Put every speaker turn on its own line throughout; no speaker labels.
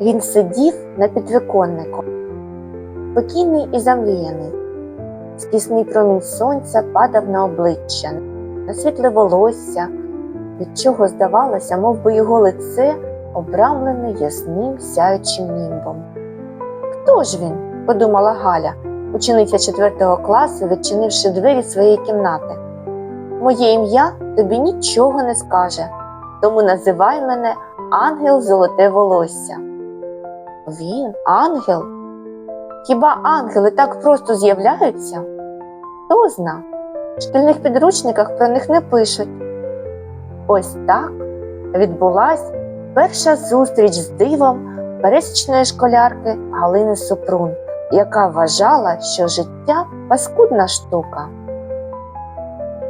Він сидів на підвіконнику, спокійний і замріяний. Скісний промінь сонця падав на обличчя, на світле волосся, від чого здавалося, мов би його лице обрамлене ясним сяючим німбом. Хто ж він? подумала Галя, учениця 4 класу, відчинивши двері своєї кімнати. Моє ім'я тобі нічого не скаже, тому називай мене Ангел Золоте волосся. Він ангел? Хіба ангели так просто з'являються? Хто зна? В шкільних підручниках про них не пишуть. Ось так відбулась перша зустріч з дивом пересічної школярки Галини Супрун, яка вважала, що життя паскудна штука.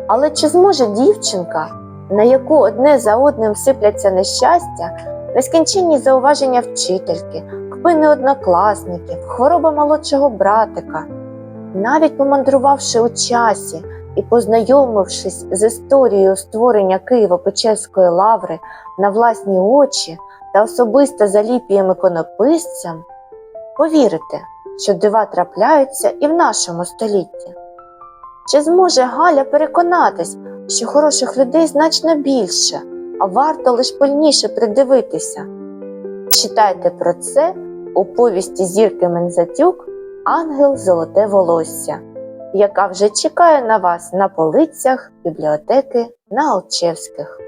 Але чи зможе дівчинка, на яку одне за одним сипляться нещастя, нескінченні зауваження вчительки, кпини однокласників, хвороба молодшого братика, навіть помандрувавши у часі і познайомившись з історією створення Києво-Печерської лаври на власні очі та особисто за ліпієм іконописцям, повірити, що дива трапляються і в нашому столітті. Чи зможе Галя переконатись, що хороших людей значно більше, а варто лише пильніше придивитися? Читайте про це у повісті Зірки Мензатюк Ангел Золоте волосся, яка вже чекає на вас на полицях бібліотеки на Алчевських.